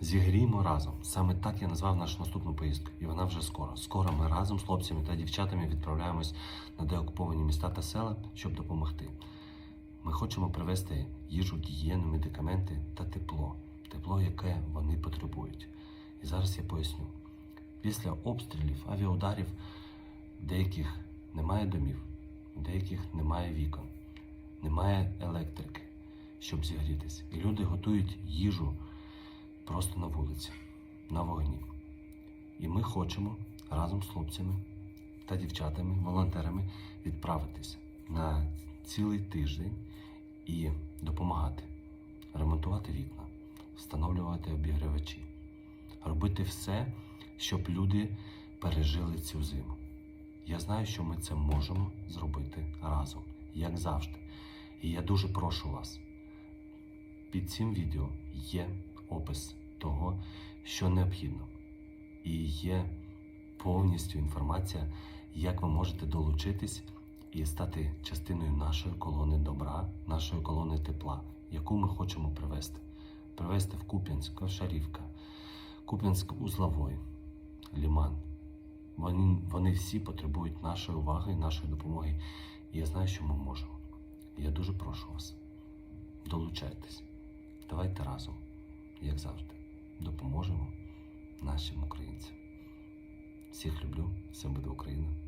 Зігріємо разом. Саме так я назвав нашу наступну поїздку, і вона вже скоро. Скоро ми разом з хлопцями та дівчатами відправляємось на деокуповані міста та села, щоб допомогти. Ми хочемо привезти їжу, гігієну, медикаменти та тепло, тепло, яке вони потребують. І зараз я поясню. Після обстрілів, авіаударів деяких немає домів, деяких немає вікон, немає електрики, щоб зігрітися. І люди готують їжу просто на вулиці, на вогні. І ми хочемо разом з хлопцями та дівчатами, волонтерами відправитися на цілий тиждень і допомагати ремонтувати вікна, встановлювати обігрівачі, робити все, щоб люди пережили цю зиму. Я знаю, що ми це можемо зробити разом, як завжди. І я дуже прошу вас. Під цим відео є опис того, що необхідно, і є повністю інформація, як ви можете долучитись і стати частиною нашої колони добра, нашої колони тепла, яку ми хочемо привести. Привести в Куп'янськ, Ковшарівка, Куп'янськ Узловой, Ліман. Вони, вони всі потребують нашої уваги, нашої допомоги. І я знаю, що ми можемо. Я дуже прошу вас, долучайтесь. Давайте разом, як завжди, допоможемо нашим українцям. Всіх люблю, все буде Україна.